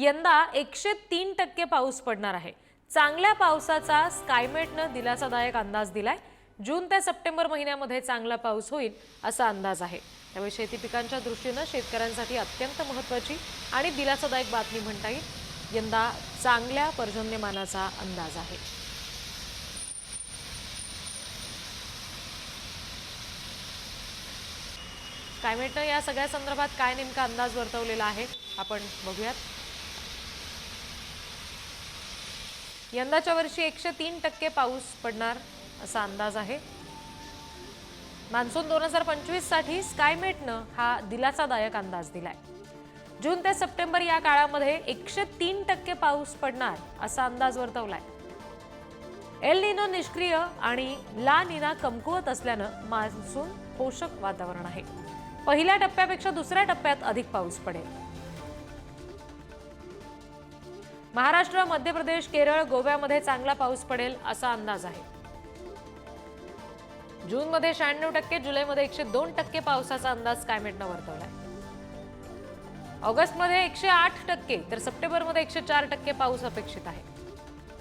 यंदा एकशे तीन टक्के पाऊस पडणार आहे. चांगल्या पावसाचा स्कायमेटनं दिलासादायक अंदाज दिलाय. जून ते सप्टेंबर महिन्यामध्ये चांगला पाऊस होईल असा अंदाज आहे. त्यामुळे शेती पिकांच्या दृष्टीनं शेतकऱ्यांसाठी अत्यंत महत्त्वाची आणि दिलासादायक बातमी म्हणता येईल. यंदा चांगल्या पर्जन्यमानाचा अंदाज आहे. स्कायमेटनं या सगळ्या संदर्भात काय नेमका अंदाज वर्तवलेला आहे आपण बघूयात. यंदाच्या वर्षी एकशे तीन टक्के पाऊस पडणार असा अंदाज आहे. मान्सून दोन हजार पंचवीससाठी स्कायमेटनं हा दिलासादायक अंदाज दिलाय. जून ते सप्टेंबर या काळामध्ये एकशे तीन टक्के पाऊस पडणार असा अंदाज वर्तवलाय. एल निनो निष्क्रिय आणि ला निना कमकुवत असल्यानं मान्सून पोषक वातावरण आहे. पहिल्या टप्प्यापेक्षा दुसऱ्या टप्प्यात अधिक पाऊस पडेल. महाराष्ट्र मध्य प्रदेश केरळ गोव्यामध्ये चांगला पाऊस पडेल असा अंदाज आहे. जूनमध्ये शहाण्णव टक्के जुलैमध्ये एकशे दोन टक्के पावसाचा अंदाज क्लायमेटनं वर्तवलाय. ऑगस्टमध्ये एकशे आठ टक्के तर सप्टेंबरमध्ये एकशे चार टक्के पाऊस अपेक्षित आहे.